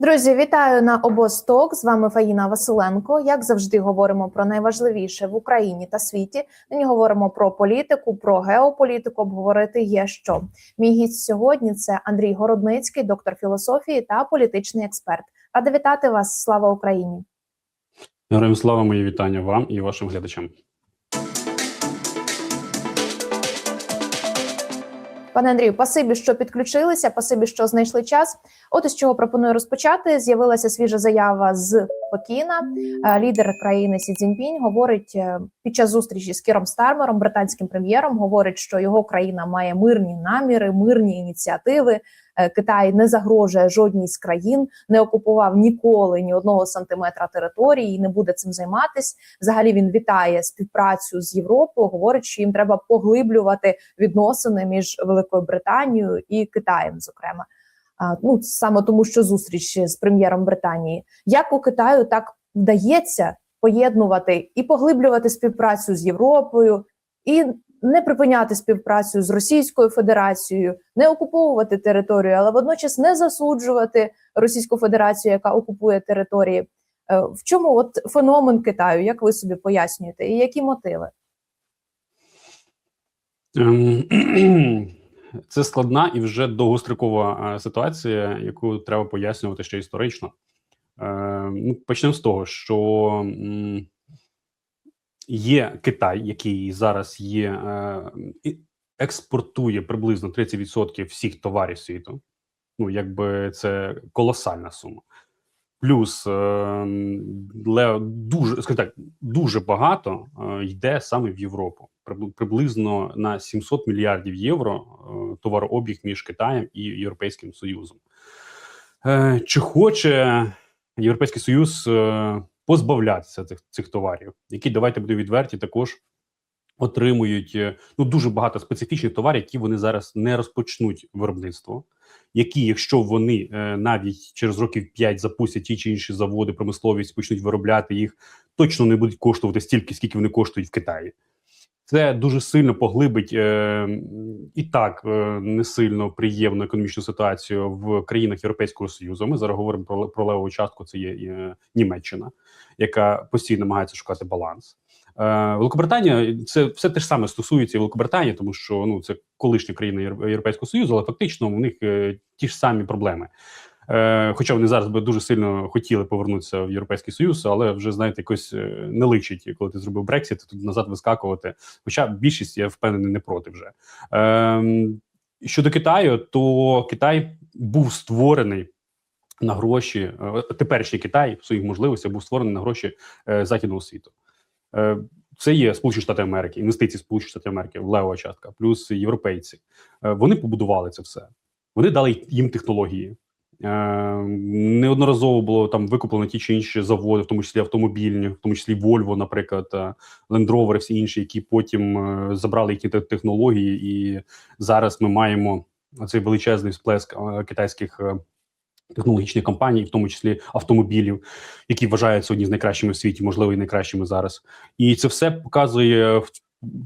Друзі, вітаю на обосток. З вами Фаїна Василенко. Як завжди, говоримо про найважливіше в Україні та світі. Нині говоримо про політику, про геополітику. Обговорити є що. Мій гість сьогодні це Андрій Городницький, доктор філософії та політичний експерт. Рада вітати вас. Слава Україні! Героям слава мої вітання вам і вашим глядачам. Пане Андрію, пасибі, що підключилися, пасибі, що знайшли час. От із чого пропоную розпочати. З'явилася свіжа заява з Пекіна. Е, Лідер країни Сі Цзіньпінь говорить е, під час зустрічі з Кіром Стармером, британським прем'єром, говорить, що його країна має мирні наміри, мирні ініціативи. Е, Китай не загрожує жодній з країн, не окупував ніколи ні одного сантиметра території, і не буде цим займатись. Взагалі він вітає співпрацю з Європою. Говорить, що їм треба поглиблювати відносини між Великою Британією і Китаєм, зокрема. Ну саме тому, що зустріч з прем'єром Британії, як у Китаю так вдається поєднувати і поглиблювати співпрацю з Європою, і не припиняти співпрацю з Російською Федерацією, не окуповувати територію, але водночас не засуджувати Російську Федерацію, яка окупує території. Е, В чому от феномен Китаю? Як ви собі пояснюєте, і які мотиви? Ем, Це складна і вже довгострокова е, ситуація, яку треба пояснювати ще історично. Е, Ну, почнемо з того, що є Китай, який зараз є, е, експортує приблизно 30% всіх товарів світу. Ну, якби це колосальна сума. Плюс е, дуже скажімо так, дуже багато е, йде саме в Європу. Приблизно на 700 мільярдів євро товарообіг між Китаєм і Європейським Союзом. Чи хоче Європейський Союз позбавлятися цих, цих товарів, які давайте будемо відверті, також отримують е, ну дуже багато специфічних товарів, які вони зараз не розпочнуть виробництво які, якщо вони е, навіть через років 5 запустять ті чи інші заводи, промисловість почнуть виробляти їх, точно не будуть коштувати стільки, скільки вони коштують в Китаї. Це дуже сильно поглибить е, і так е, не сильно приємну економічну ситуацію в країнах Європейського Союзу. Ми зараз говоримо про, про леву частку. Це є е, Німеччина, яка постійно намагається шукати баланс. Е, Великобританія це все те ж саме стосується і Великобританії, тому що ну це колишня країна Європейського Союзу, але фактично у них е, ті ж самі проблеми. Е, хоча вони зараз би дуже сильно хотіли повернутися в Європейський Союз, але вже знаєте, якось е, не личить, коли ти зробив Брексіт, тут назад вискакувати. Хоча більшість я впевнений не проти вже. Е, щодо Китаю, то Китай був створений на гроші. е, Теперішній Китай в своїх можливостях був створений на гроші е, західного світу. Е, Це є Сполучені Штати Америки, інвестиції Сполучених Штатів Америки, лева частка, плюс європейці. Вони побудували це все. Вони дали їм технології. Неодноразово було там викуплено ті чи інші заводи, в тому числі автомобільні, в тому числі Volvo, наприклад, Land Rover, всі інші, які потім забрали їхні технології, і зараз ми маємо цей величезний сплеск китайських технологічних компаній, в тому числі автомобілів, які вважаються одні з найкращими в світі, можливо, і найкращими зараз. І це все показує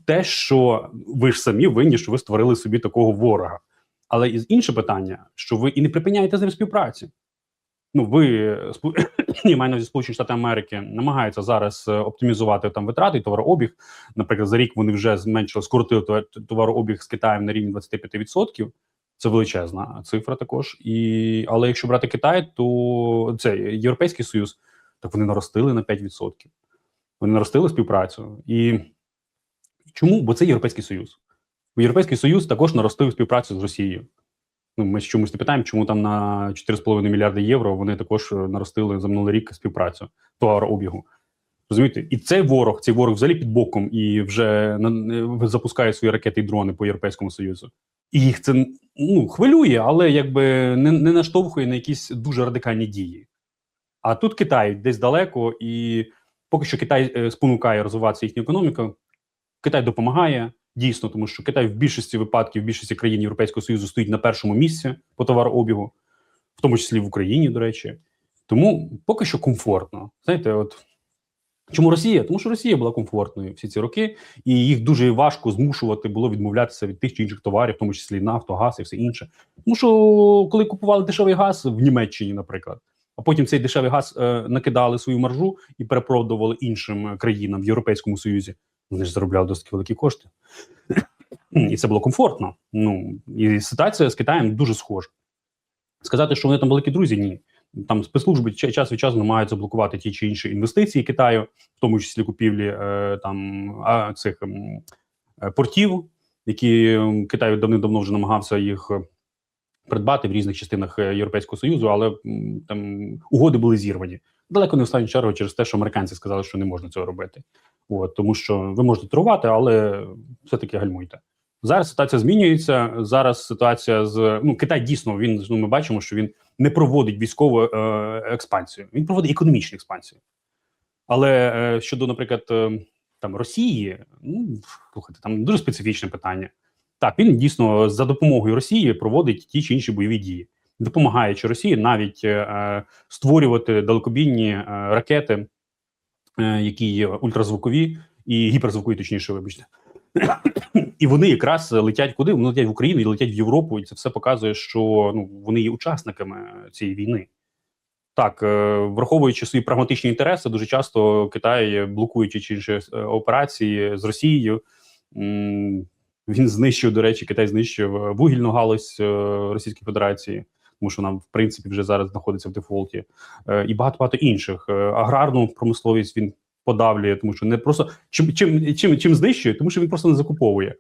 те, що ви ж самі винні, що ви створили собі такого ворога. Але і інше питання, що ви і не припиняєте з ним співпраці. Ну, ви я маю Сполучені Штати Америки намагаються зараз е, оптимізувати там витрати і товарообіг. Наприклад, за рік вони вже зменшили, скоротили товарообіг з Китаєм на рівні 25%. Це величезна цифра також. І, але якщо брати Китай, то це Європейський Союз, так вони наростили на 5%. Вони наростили співпрацю. І чому? Бо це Європейський Союз. Європейський Союз також наростив співпрацю з Росією. Ну, ми чомусь не питаємо, чому там на 4,5 мільярди євро вони також наростили за минулий рік співпрацю товарообігу. Розумієте? І цей ворог, цей ворог взагалі під боком і вже запускає свої ракети і дрони по Європейському Союзу. І їх це ну, хвилює, але якби не, не наштовхує на якісь дуже радикальні дії. А тут Китай десь далеко, і поки що Китай е, спонукає розвиватися їхню економіку. Китай допомагає дійсно, тому що Китай в більшості випадків, в більшості країн Європейського Союзу стоїть на першому місці по товарообігу, в тому числі в Україні, до речі. Тому поки що комфортно. Знаєте, от чому Росія? Тому що Росія була комфортною всі ці роки, і їх дуже важко змушувати було відмовлятися від тих чи інших товарів, в тому числі нафто, газ і все інше. Тому що коли купували дешевий газ в Німеччині, наприклад, а потім цей дешевий газ е, накидали свою маржу і перепродували іншим країнам в Європейському Союзі. Вони ж заробляли досить великі кошти. І це було комфортно. Ну і ситуація з Китаєм дуже схожа. Сказати, що вони там великі друзі, ні. Там спецслужби час від часу намагаються блокувати ті чи інші інвестиції Китаю, в тому числі купівлі е, там цих е, портів, які Китай давним-давно вже намагався їх е, придбати в різних частинах Європейського Союзу, але там угоди були зірвані. Далеко не в останню чергу через те, що американці сказали, що не можна цього робити. От, тому що ви можете торгувати, але все-таки гальмуйте. Зараз ситуація змінюється. Зараз ситуація з ну Китай дійсно він ну ми бачимо, що він не проводить військову е, експансію, він проводить економічну експансію. Але е, щодо, наприклад, е, там Росії, ну слухайте, там дуже специфічне питання. Так, він дійсно за допомогою Росії проводить ті чи інші бойові дії, допомагаючи Росії навіть е, створювати далекобійні е, ракети, е, які є ультразвукові і гіперзвукові, точніше, вибачте. І вони якраз летять куди? Вони летять в Україну і летять в Європу, і це все показує, що ну вони є учасниками цієї війни. Так, е, враховуючи свої прагматичні інтереси, дуже часто Китай, блокуючи чи інші е, операції з Росією, він знищив, до речі, Китай знищив е, вугільну галузь Російської Федерації, тому що вона, в принципі, вже зараз знаходиться в дефолті, і багато багато інших. Аграрну промисловість він подавлює, тому що не просто чим чим чим, чим знищує, тому що він просто не закуповує.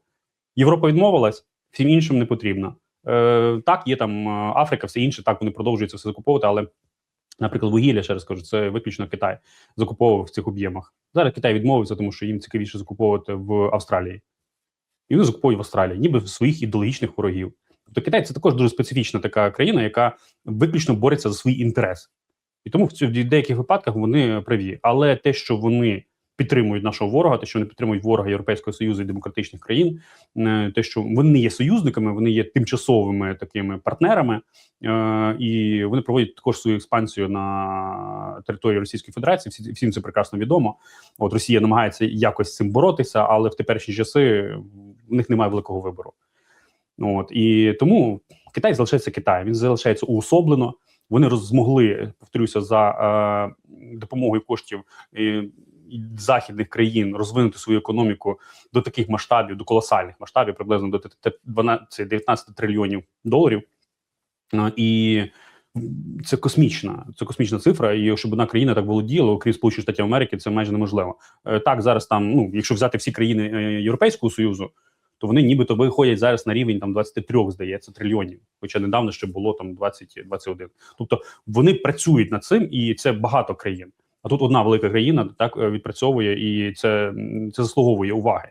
Європа відмовилась, всім іншим не потрібно. Е, так, є там е, Африка, все інше, так вони продовжують це все закуповувати, але, наприклад, вугілля, ще раз кажу, це виключно Китай закуповував в цих об'ємах. Зараз Китай відмовився, тому що їм цікавіше закуповувати в Австралії. І вони закуповують в Австралії, ніби в своїх ідеологічних ворогів. Тобто Китай це також дуже специфічна така країна, яка виключно бореться за свої інтереси. І тому в цю- в деяких випадках вони праві. Але те, що вони підтримують нашого ворога, те, що вони підтримують ворога Європейського Союзу і демократичних країн, е, те, що вони є союзниками, вони є тимчасовими такими партнерами, е, і вони проводять також свою експансію на території Російської Федерації. Всі, всім це прекрасно відомо. От Росія намагається якось з цим боротися, але в теперішні часи в них немає великого вибору. От і тому Китай залишається Китаєм. Він залишається уособлено. Вони роз- змогли, повторюся, за е, допомогою коштів західних країн розвинути свою економіку до таких масштабів, до колосальних масштабів, приблизно до т- т- 12, 19 трильйонів доларів. Е, і це космічна, це космічна цифра. І щоб одна країна так володіла, окрім Сполучених Штатів Америки, це майже неможливо. Е, так, зараз там, ну якщо взяти всі країни Європейського союзу, то вони нібито виходять зараз на рівень там 23, здається, трильйонів. Хоча недавно ще було там 20-21. Тобто вони працюють над цим, і це багато країн. А тут одна велика країна так е, відпрацьовує, і це, це заслуговує уваги.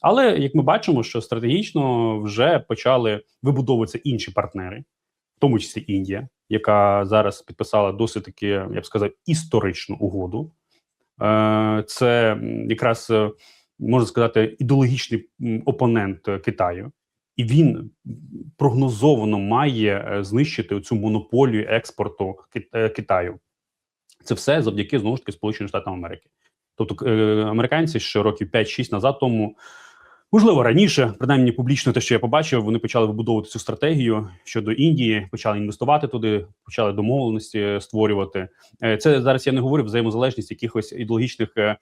Але як ми бачимо, що стратегічно вже почали вибудовуватися інші партнери, в тому числі Індія, яка зараз підписала досить таки, я б сказав, історичну угоду. Е, Це якраз е, можна сказати ідеологічний опонент е, Китаю, і він прогнозовано має е, знищити цю монополію експорту е, Китаю. Це все завдяки знову ж таки Сполученим Штатам Америки. Тобто американці ще років 5-6 назад тому, можливо, раніше, принаймні публічно те, що я побачив, вони почали вибудовувати цю стратегію щодо Індії, почали інвестувати туди, почали домовленості створювати. Е, Це зараз я не говорю взаємозалежність якихось ідеологічних е,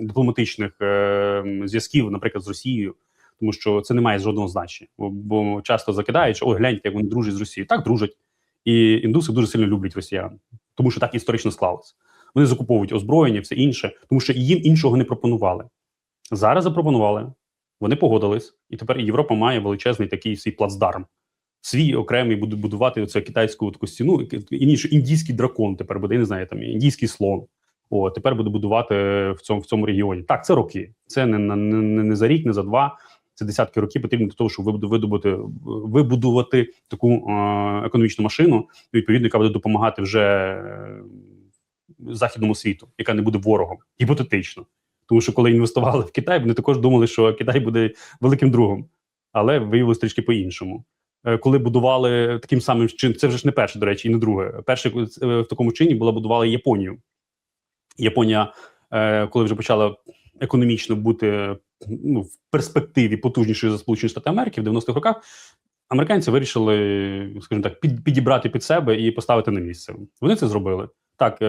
дипломатичних е, зв'язків, наприклад, з Росією. Тому що це не має жодного значення, бо, часто закидають, що ой, гляньте, як вони дружать з Росією. Так дружать, і індуси дуже сильно люблять росіян, тому що так історично склалося. Вони закуповують озброєння, все інше, тому що їм іншого не пропонували. Зараз запропонували, вони погодились, і тепер Європа має величезний такий свій плацдарм. Свій окремий буде будувати оце китайську таку стіну, і індійський дракон тепер буде, я не знаю, там індійський слон. О, тепер буде будувати в цьому в цьому регіоні. Так, це роки. Це не, не, не, за рік, не за два. Це десятки років потрібно для того, щоб видобути, вибудувати таку е, економічну машину, відповідно, яка буде допомагати вже е, західному світу, яка не буде ворогом, гіпотетично. Тому що коли інвестували в Китай, вони також думали, що Китай буде великим другом, але виявилось трішки по-іншому. Е, Коли будували таким самим чином, це вже ж не перше, до речі, і не друге. Перше е, в такому чині була будували Японію. Японія, е, коли вже почала економічно бути ну, в перспективі потужнішою за Сполучені Штати Америки в 90-х роках, американці вирішили, скажімо так, під, підібрати під себе і поставити на місце. Вони це зробили. Так,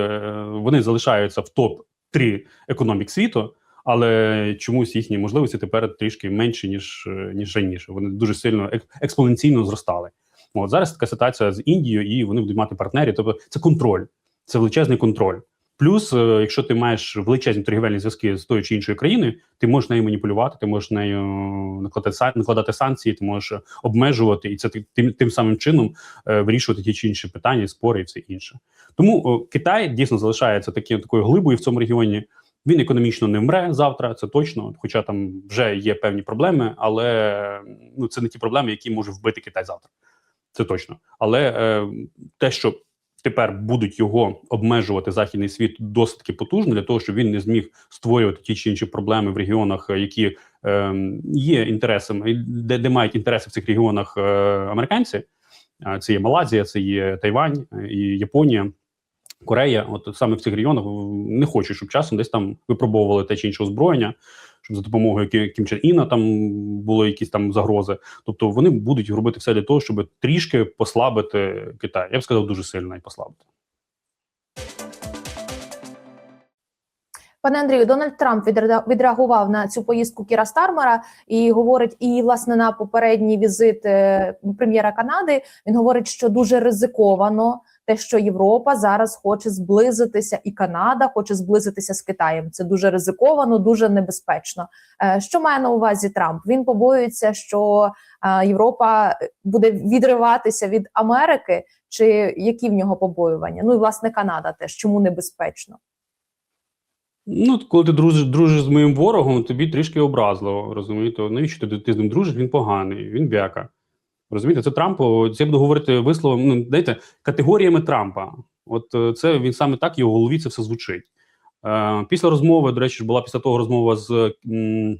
вони залишаються в топ 3 економік світу, але чомусь їхні можливості тепер трішки менші ніж, е, ніж раніше. Вони дуже сильно ек- експоненційно зростали. От зараз така ситуація з Індією, і вони будуть мати партнерів. Тобто це контроль, це величезний контроль. Плюс, е, якщо ти маєш величезні торгівельні зв'язки з тою чи іншою країною, ти можеш нею маніпулювати, ти можеш нею накладати, накладати санкції, ти можеш обмежувати, і це тим, тим самим чином е, вирішувати ті чи інші питання, спори і все інше. Тому Китай дійсно залишається таким такою глибою в цьому регіоні. Він економічно не вмре завтра, це точно. Хоча там вже є певні проблеми, але ну це не ті проблеми, які може вбити Китай завтра. Це точно. Але е, те, що тепер будуть його обмежувати західний світ досить таки потужно для того, щоб він не зміг створювати ті чи інші проблеми в регіонах, е, які е, є інтересами, де, де мають інтереси в цих регіонах е, американці. Це є Малазія, це є Тайвань е, і Японія. Корея, от саме в цих регіонах не хочу, щоб часом десь там випробовували те чи інше озброєння, щоб за допомогою Кі- Кім Чен Іна там були якісь там загрози. Тобто вони будуть робити все для того, щоб трішки послабити Китай. Я б сказав, дуже сильно і послабити. Пане Андрію, Дональд Трамп відреагував на цю поїздку Кіра Стармера і говорить, і власне на попередній візит е, прем'єра Канади він говорить, що дуже ризиковано те, що Європа зараз хоче зблизитися, і Канада хоче зблизитися з Китаєм. Це дуже ризиковано, дуже небезпечно. Е, Що має на увазі Трамп? Він побоюється, що е, Європа буде відриватися від Америки, чи які в нього побоювання? Ну і власне Канада теж чому небезпечно? Ну, коли ти дружиш, дружиш з моїм ворогом, тобі трішки образливо, розумієте? Навіщо ти, ти з ним дружиш? Він поганий, він бяка. Розумієте, це Трамп, це я буду говорити висловом, ну, знаєте, категоріями Трампа. От е, це він саме так, його голові це все звучить. Е, після розмови, до речі, була після того розмова з м,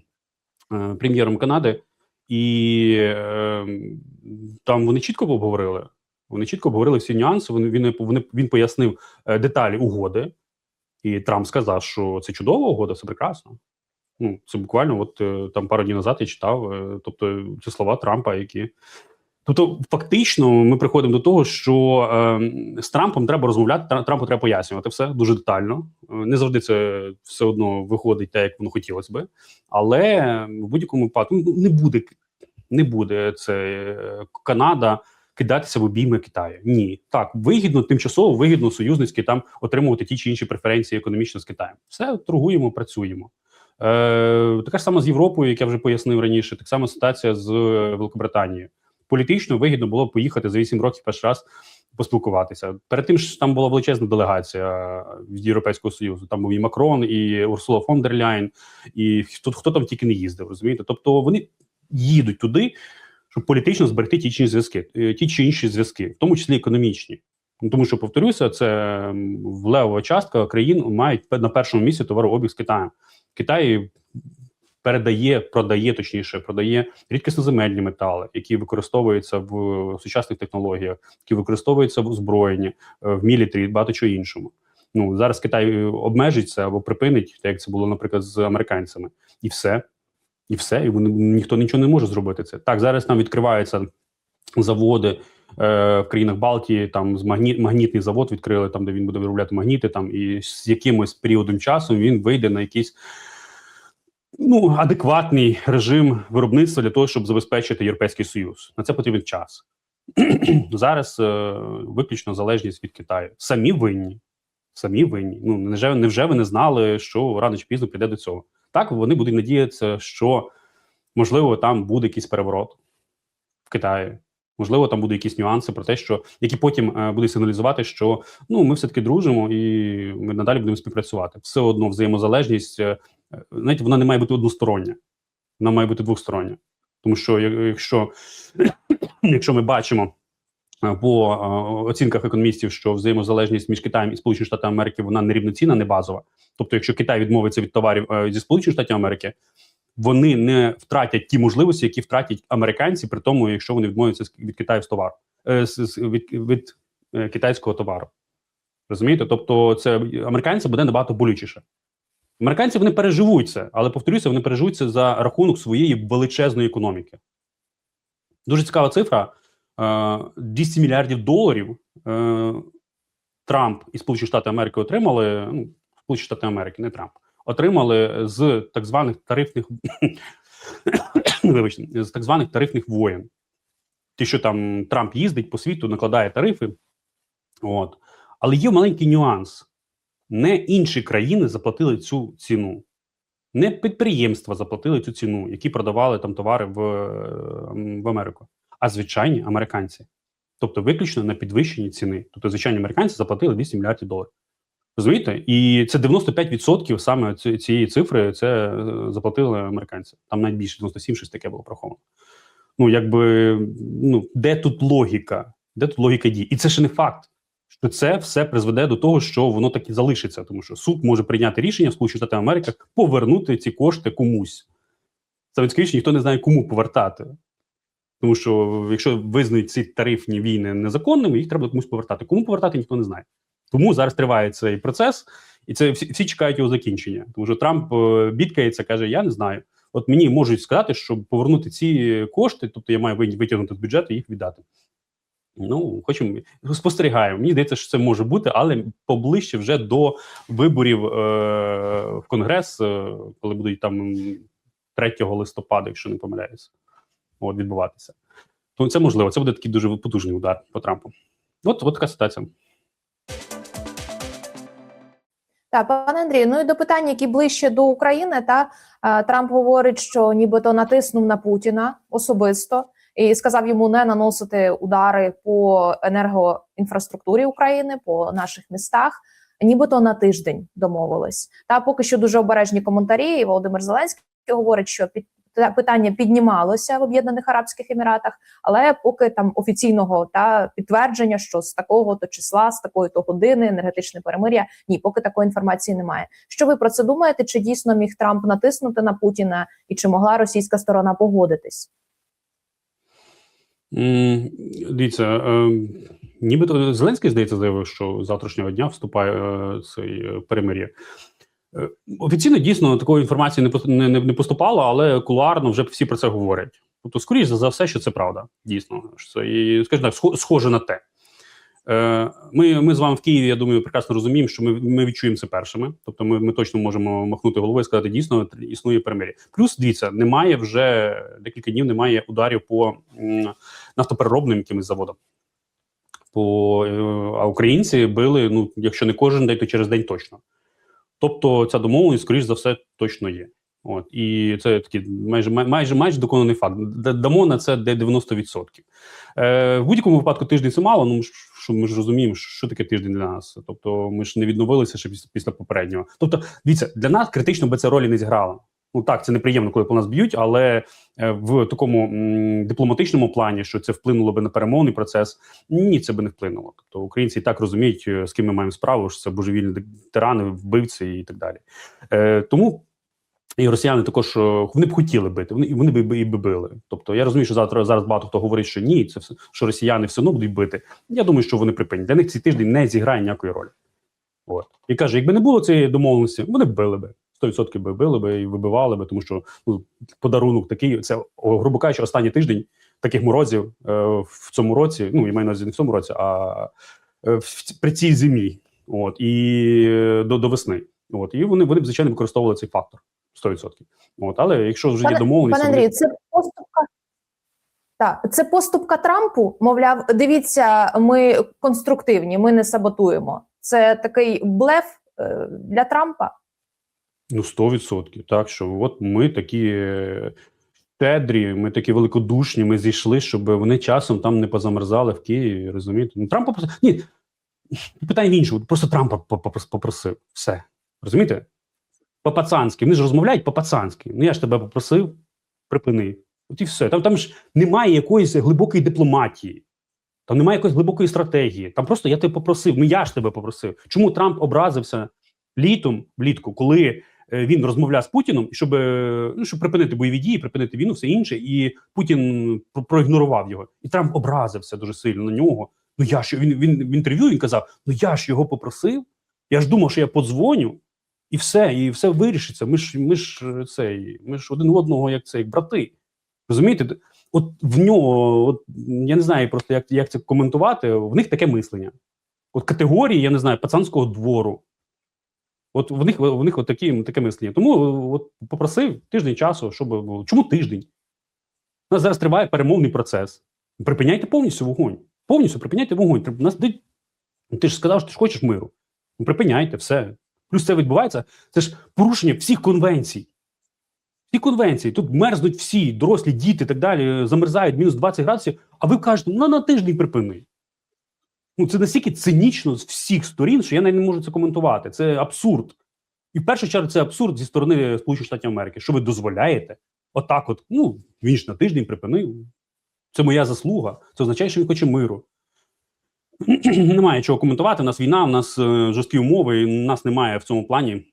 е, прем'єром Канади, і е, там вони чітко обговорили. Вони чітко обговорили всі нюанси. Вони, він, вони, він пояснив е, деталі угоди. І Трамп сказав, що це чудова угода, це прекрасно. Ну, це буквально, от е, там пару днів назад я читав. Тобто, це слова Трампа, які. Тобто, фактично, ми приходимо до того, що е, з Трампом треба розмовляти, Тра- Трампу треба пояснювати все дуже детально. Е, Не завжди це все одно виходить так, як воно хотілося би. Але в будь-якому випадку ну, не буде не буде це е, Канада кидатися в обійми Китаю. Ні, так вигідно, тимчасово вигідно союзницьки там отримувати ті чи інші преференції економічно з Китаєм. Все торгуємо, працюємо. Е, така ж сама з Європою, як я вже пояснив раніше, так само ситуація з е, Великобританією. Політично вигідно було поїхати за 8 років перший раз поспілкуватися. Перед тим ж там була величезна делегація від Європейського Союзу. Там був і Макрон, і Урсула фон дер Ляйн, і хто, хто там тільки не їздив, розумієте? Тобто вони їдуть туди, щоб політично зберегти ті чи інші зв'язки, е, ті чи інші зв'язки, в тому числі економічні. Ну, тому що повторюся, це м, влевова частка країн мають на першому місці товарообіг з Китаєм. Китай передає, продає точніше, продає рідкісноземельні метали, які використовуються в сучасних технологіях, які використовуються в озброєнні, е, в мілітарі, і багато чого іншому. Ну зараз Китай е, обмежиться або припинить, так як це було, наприклад, з американцями, і все. І все, і вони ніхто нічого не може зробити це. Так, зараз там відкриваються заводи е, в країнах Балтії. Там з магні, магнітний завод відкрили, там де він буде виробляти магніти. Там і з якимось періодом часу він вийде на якийсь ну адекватний режим виробництва для того, щоб забезпечити Європейський Союз. На це потрібен час. Зараз е, виключно залежність від Китаю. Самі винні. Самі винні. Ну невже, невже ви не знали, що рано чи пізно прийде до цього? Так вони будуть надіятися, що можливо там буде якийсь переворот в Китаї. Можливо, там будуть якісь нюанси про те, що які потім е, будуть сигналізувати, що ну ми все таки дружимо і ми надалі будемо співпрацювати. Все одно взаємозалежність, е, знаєте, вона не має бути одностороння, вона має бути двостороння. Тому що якщо, якщо ми бачимо е, по е, оцінках економістів, що взаємозалежність між Китаєм і Сполученими Штатами Америки вона не рівноцінна, не базова. Тобто, якщо Китай відмовиться від товарів е, зі Сполучених Штатів Америки, вони не втратять ті можливості, які втратять американці, при тому, якщо вони відмовляться від Китаю з товару е, від, від е, китайського товару. Розумієте? Тобто, це американці буде набагато болючіше. Американці вони переживуть це, але повторюся, вони переживуть це за рахунок своєї величезної економіки. Дуже цікава цифра: е, 200 мільярдів доларів е, Трамп і Сполучені Штати Америки отримали. Ну, Сполучені Штати Америки, не Трамп, отримали з так званих тарифних вибачте, з так званих тарифних воєн. Ті, що там Трамп їздить по світу, накладає тарифи. От. Але є маленький нюанс: не інші країни заплатили цю ціну, не підприємства заплатили цю ціну, які продавали там товари в, е, в Америку, а звичайні американці. Тобто, виключно на підвищенні ціни. Тобто, звичайні американці заплатили 200 мільярдів доларів. Розумієте? І це 95% саме ці- цієї цифри це е, заплатили американці. Там навіть більше 97, щось таке було проховано. Ну, якби ну, де тут логіка? Де тут логіка дій? І це ще не факт, що це все призведе до того, що воно так і залишиться, тому що суд може прийняти рішення в Сполучених Штатах Америки повернути ці кошти комусь. Це скоріше ніхто не знає, кому повертати. Тому що якщо визнають ці тарифні війни незаконними, їх треба комусь повертати. Кому повертати, ніхто не знає. Тому зараз триває цей процес, і це всі, всі чекають його закінчення. Тому що Трамп е, бідкається, каже: Я не знаю. От мені можуть сказати, щоб повернути ці кошти, тобто я маю витягнути з бюджету і їх віддати. Ну, хочемо спостерігаємо. Мені здається, що це може бути, але поближче вже до виборів е, в Конгрес, е, коли будуть там 3 листопада, якщо не помиляюся, от відбуватися. То це можливо. Це буде такий дуже потужний удар по Трампу. От, от така ситуація. Так, пане Андрію, ну і до питань, які ближче до України, та е, Трамп говорить, що нібито натиснув на Путіна особисто і сказав йому не наносити удари по енергоінфраструктурі України, по наших містах. Нібито на тиждень домовились. Та поки що дуже обережні коментарі. І Володимир Зеленський говорить, що під питання піднімалося в Об'єднаних Арабських Еміратах, але поки там офіційного та підтвердження, що з такого то числа, з такої то години енергетичне перемир'я, ні, поки такої інформації немає. Що ви про це думаєте? Чи дійсно міг Трамп натиснути на Путіна, і чи могла російська сторона погодитись? Дивіться, е, нібито Зеленський, здається, заявив, що завтрашнього дня вступає е, цей е, перемир'я. Е, Офіційно дійсно такої інформації не, не, не, поступало, але кулуарно вже всі про це говорять. Тобто, скоріш за все, що це правда, дійсно. Що це, і, скажімо так, схоже на те. Е, Ми, ми з вами в Києві, я думаю, прекрасно розуміємо, що ми, ми відчуємо це першими. Тобто, ми, ми точно можемо махнути головою і сказати, дійсно існує перемир'я. Плюс дивіться, немає вже декілька днів, немає ударів по нафтопереробним якимось заводам. По, е, а українці били, ну, якщо не кожен день, то через день точно. Тобто ця домовленість, скоріш за все, точно є. От і це такий майже майже майже доконаний факт. Дамо на це де 90%. Е, в будь-якому випадку тиждень це мало. Ну що ми ж розуміємо, що таке тиждень для нас. Тобто, ми ж не відновилися ще після, після попереднього. Тобто, дивіться, для нас критично би це ролі не зіграло. Ну так, це неприємно, коли по нас б'ють, але е, в такому м, дипломатичному плані, що це вплинуло би на перемовний процес, ні, це би не вплинуло. Тобто українці і так розуміють, е, з ким ми маємо справу, що це божевільні тирани, вбивці і так далі. Е, тому і росіяни також е, вони б хотіли бити, вони вони б і би били. Тобто я розумію, що завтра зараз багато хто говорить, що ні, це все що росіяни все одно будуть бити. Я думаю, що вони припинять. Для них цей тиждень не зіграє ніякої ролі. От і каже, якби не було цієї домовленості, вони б били би. 100% би били би і вибивали би, тому що ну, подарунок такий, це грубо кажучи, останній тиждень таких морозів е, в цьому році. Ну, я маю на увазі не в цьому році, а е, в, при цій зимі. От і е, до, до весни. От і вони вони б звичайно використовували цей фактор 100%. От, але якщо вже є домовленість, Пане Андрію, це поступка. Так, це поступка Трампу. Мовляв, дивіться, ми конструктивні, ми не саботуємо. Це такий блеф е, для Трампа. Ну, 100%. Так, що от ми такі е, щедрі, ми такі великодушні, ми зійшли, щоб вони часом там не позамерзали в Києві, розумієте? Ну, Трамп попросив. Ні, питання в іншому. Просто Трампа попросив. Все. Розумієте? По-пацанськи. Вони ж розмовляють по-пацанськи. Ну, я ж тебе попросив, припини. От і все. Там, там ж немає якоїсь глибокої дипломатії. Там немає якоїсь глибокої стратегії. Там просто я тебе попросив. Ну я ж тебе попросив. Чому Трамп образився літом, влітку, коли е, він розмовляв з Путіном, щоб, е, ну, щоб припинити бойові дії, припинити війну, все інше, і Путін проігнорував його. І Трамп образився дуже сильно на нього. Ну я ж він, він в інтерв'ю він казав: Ну я ж його попросив. Я ж думав, що я подзвоню, і все, і все вирішиться. Ми ж ми ж е, цей, ми ж один одного, як це, як брати. Розумієте? от в нього, от я не знаю просто, як, як це коментувати. В них таке мислення. От категорії, я не знаю, пацанського двору. От в них в них от такі, таке мислення. Тому е, от попросив тиждень часу, щоб. Чому тиждень? У нас зараз триває перемовний процес. Припиняйте повністю вогонь. Повністю припиняйте вогонь. Нас ти ж сказав, що ти ж хочеш миру. Ну, припиняйте все. Плюс це відбувається. Це ж порушення всіх конвенцій. Всі конвенції. Тут мерзнуть всі, дорослі, діти і так далі, замерзають мінус 20 градусів, а ви кажете, ну на тиждень припини. Ну, це настільки цинічно з всіх сторін, що я навіть не можу це коментувати. Це абсурд. І в першу чергу це абсурд зі сторони Сполучених Штатів Америки, що ви дозволяєте отак, от, ну він ж на тиждень припинив. Це моя заслуга. Це означає, що він хоче миру. немає чого коментувати. У нас війна, у нас е, жорсткі умови, і у нас немає в цьому плані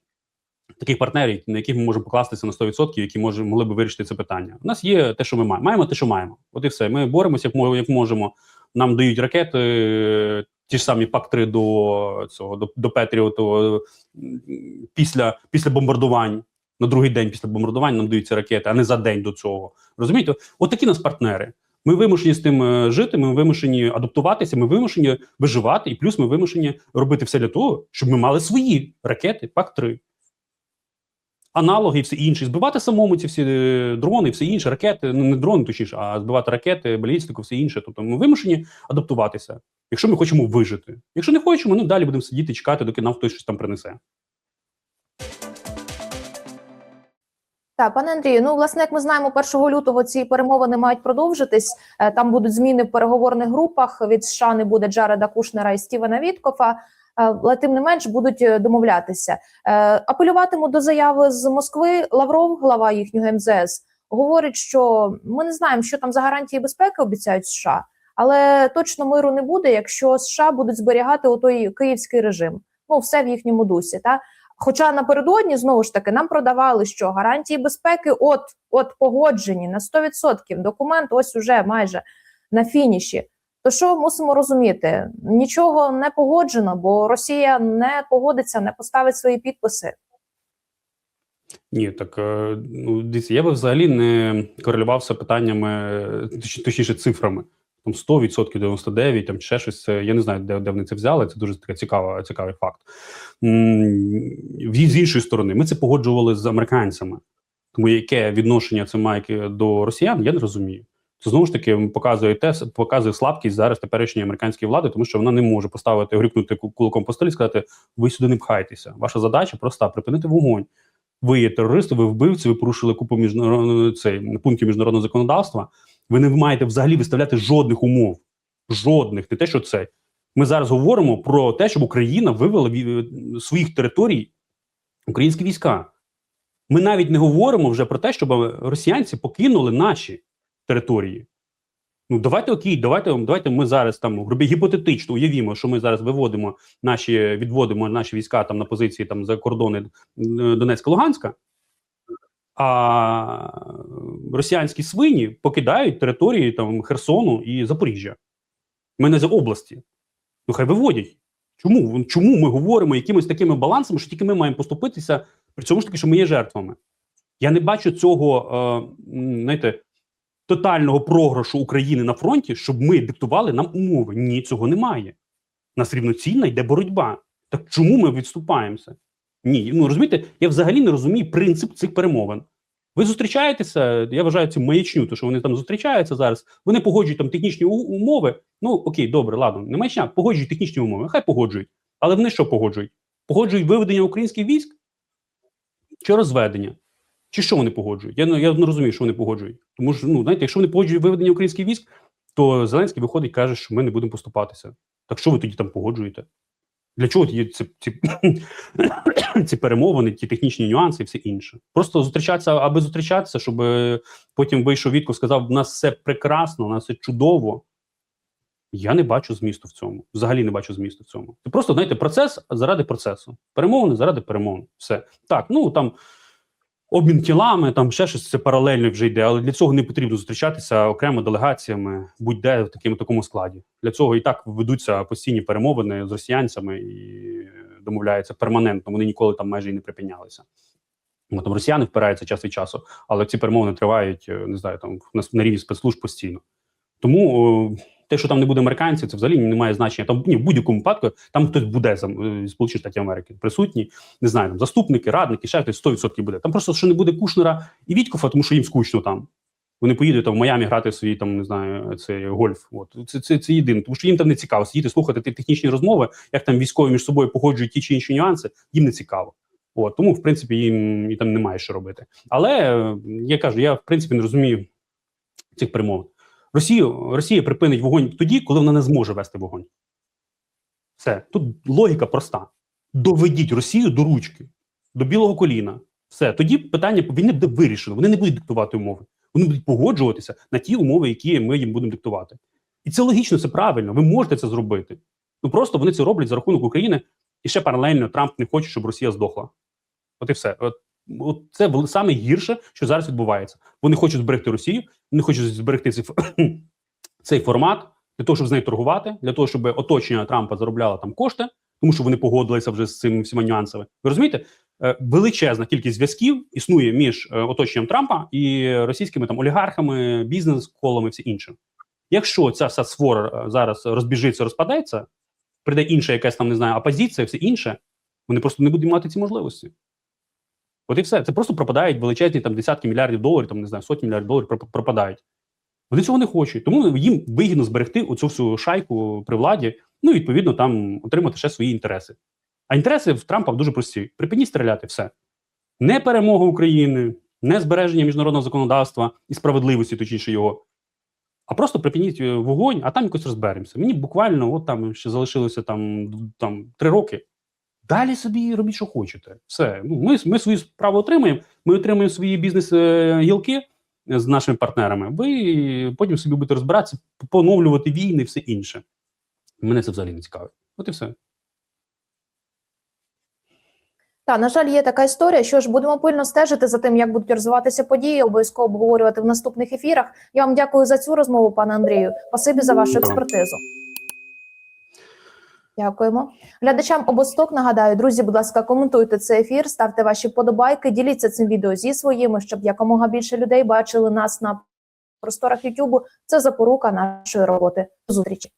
таких партнерів, на яких ми можемо покластися на 100%, які може, могли б вирішити це питання. У нас є те, що ми маємо. Маємо те, що маємо. От і все. Ми боремося, як, можемо. Нам дають ракети, ті ж самі ПАК-3 до цього до, до Петріоту е, після, після бомбардувань. На другий день після бомбардувань нам даються ракети, а не за день до цього. Розумієте? От такі нас партнери. Ми вимушені з тим е, жити, ми вимушені адаптуватися, ми вимушені виживати, і плюс ми вимушені робити все для того, щоб ми мали свої ракети, ПАК-3. Аналоги і все інше. Збивати самому ці всі е, дрони, все інше, ракети, ну не дрони, точніше, а збивати ракети, балістику, все інше. Тобто ми вимушені адаптуватися, якщо ми хочемо вижити. Якщо не хочемо, ну далі будемо сидіти, чекати, доки нам хтось щось там принесе. Так, пане Андрію, ну власне, як ми знаємо, 1 лютого ці перемовини мають продовжитись. Е, Там будуть зміни в переговорних групах. Від США не буде Джареда Кушнера і Стівена Віткофа. Е, Але тим не менш будуть е, домовлятися. Апелюватиму до заяви з Москви. Лавров, глава їхнього МЗС, говорить, що ми не знаємо, що там за гарантії безпеки обіцяють США, але точно миру не буде, якщо США будуть зберігати отой київський режим. Ну, все в їхньому дусі. Та Хоча напередодні знову ж таки нам продавали, що гарантії безпеки, от от погоджені на 100%, документ ось уже майже на фініші. То що мусимо розуміти? Нічого не погоджено, бо Росія не погодиться, не поставить свої підписи. Ні, так е, ну дивіться, я би взагалі не корелювався питаннями, точніше цифрами. Там 100%, 99%, там ще щось. Я не знаю, де, де вони це взяли. Це дуже така цікава, цікавий факт. З іншої сторони, ми це погоджували з американцями. Тому яке відношення це має до росіян, я не розумію. Це знову ж таки показує те, показує слабкість зараз теперішньої американської влади, тому що вона не може поставити, грюкнути кулаком по столі і сказати: ви сюди не пхайтеся. Ваша задача проста припинити вогонь. Ви є терористи, ви вбивці, ви порушили купу міжнародного цей пунктів міжнародного законодавства. Ви не маєте взагалі виставляти жодних умов. Жодних, не те, що це. Ми зараз говоримо про те, щоб Україна вивела ві- своїх територій українські війська. Ми навіть не говоримо вже про те, щоб росіянці покинули наші території. Ну, давайте окей, давайте, давайте ми зараз там грубі гіпотетично уявімо, що ми зараз виводимо наші, відводимо наші війська там на позиції там за кордони е, Донецька, Луганська, а росіянські свині покидають території там Херсону і Запоріжжя. Ми не за області. Ну хай виводять. Чому? Чому ми говоримо якимось такими балансами, що тільки ми маємо поступитися, при цьому ж таки, що ми є жертвами? Я не бачу цього, е, знаєте, тотального програшу України на фронті, щоб ми диктували нам умови. Ні, цього немає. Нас рівноцінна йде боротьба. Так чому ми відступаємося? Ні, ну розумієте, я взагалі не розумію принцип цих перемовин. Ви зустрічаєтеся, я вважаю це маячню, то що вони там зустрічаються зараз. Вони погоджують там технічні умови. Ну окей, добре, ладно, не маячня, погоджують технічні умови, хай погоджують. Але вони що погоджують? Погоджують виведення українських військ чи розведення? Чи що вони погоджують? Я, я не розумію, що вони погоджують. Тому що, ну, знаєте, якщо вони погоджують виведення українських військ, то Зеленський виходить каже, що ми не будемо поступатися. Так що ви тоді там погоджуєте? Для чого є ці, ці, ці перемовини, ті технічні нюанси і все інше? Просто зустрічатися, аби зустрічатися, щоб е, потім вийшов Вітко, сказав: у нас все прекрасно, у нас все чудово. Я не бачу змісту в цьому. Взагалі не бачу змісту в цьому. Ти просто знаєте, процес заради процесу. Перемовини заради перемовин. Все так. Ну там обмін тілами, там ще щось це паралельно вже йде, але для цього не потрібно зустрічатися окремо делегаціями, будь-де в такому такому складі. Для цього і так ведуться постійні перемовини з росіянцями і домовляються перманентно. Вони ніколи там майже і не припинялися. Там росіяни впираються час від часу, але ці перемовини тривають, е, не знаю, там на, на рівні спецслужб постійно. Тому е, те, що там не буде американців, це взагалі не має значення. Там ні, в будь-якому випадку там хтось буде е, Штатів Америки присутні, не знаю, там заступники, радники, ще хтось 100% буде. Там просто що не буде Кушнера і Віткофа, тому що їм скучно там. Вони поїдуть там в Майамі грати в свій там, не знаю, це гольф. От це, це, це єдине, тому що їм там не цікаво сидіти, слухати технічні розмови, як там військові між собою погоджують ті чи інші нюанси. Їм не цікаво. От тому, в принципі, їм і там немає що робити. Але е, я кажу, я в принципі не розумію цих перемовин. Росію Росія припинить вогонь тоді, коли вона не зможе вести вогонь. Все тут логіка проста: доведіть Росію до ручки, до білого коліна. Все тоді питання війни буде вирішено. Вони не будуть диктувати умови. Вони будуть погоджуватися на ті умови, які ми їм будемо диктувати. І це логічно, це правильно. Ви можете це зробити. Ну просто вони це роблять за рахунок України, і ще паралельно Трамп не хоче, щоб Росія здохла. От і все. От, от це саме гірше, що зараз відбувається. Вони хочуть зберегти Росію, вони хочуть зберегти цей, цей формат для того, щоб з нею торгувати, для того, щоб оточення Трампа заробляло там кошти, тому що вони погодилися вже з цими всіма нюансами. Ви розумієте? Е, Величезна кількість зв'язків існує між е, оточенням Трампа і російськими там олігархами, бізнес-колами, все інше. Якщо ця вся свора е, зараз розбіжиться, розпадеться, прийде інша якась там не знаю, опозиція, все інше, вони просто не будуть мати ці можливості. От і все. Це просто пропадають величезні там десятки мільярдів доларів, там не знаю, сотні мільярдів доларів пропадають. Вони цього не хочуть. Тому їм вигідно зберегти оцю всю шайку при владі, ну і відповідно там отримати ще свої інтереси. А інтереси в Трампа дуже прості: припиніть стріляти, все. Не перемога України, не збереження міжнародного законодавства і справедливості, точніше його. А просто припиніть е, вогонь, а там якось розберемося. Мені буквально, от там ще залишилося там, там три роки. Далі собі робіть, що хочете. Все. Ну, ми, ми свою справу отримаємо, ми отримаємо свої бізнес-гілки з нашими партнерами. Ви потім собі будете розбиратися, поновлювати війни і все інше. Мене це взагалі не цікавить. От і все. Та на жаль, є така історія. Що ж, будемо пильно стежити за тим, як будуть розвиватися події. Обов'язково обговорювати в наступних ефірах. Я вам дякую за цю розмову, пане Андрію. Спасибі за вашу експертизу. Дякуємо. Глядачам обосток нагадаю, друзі, будь ласка, коментуйте цей ефір, ставте ваші подобайки, діліться цим відео зі своїми, щоб якомога більше людей бачили нас на просторах Ютубу. Це запорука нашої роботи. Зустрічі.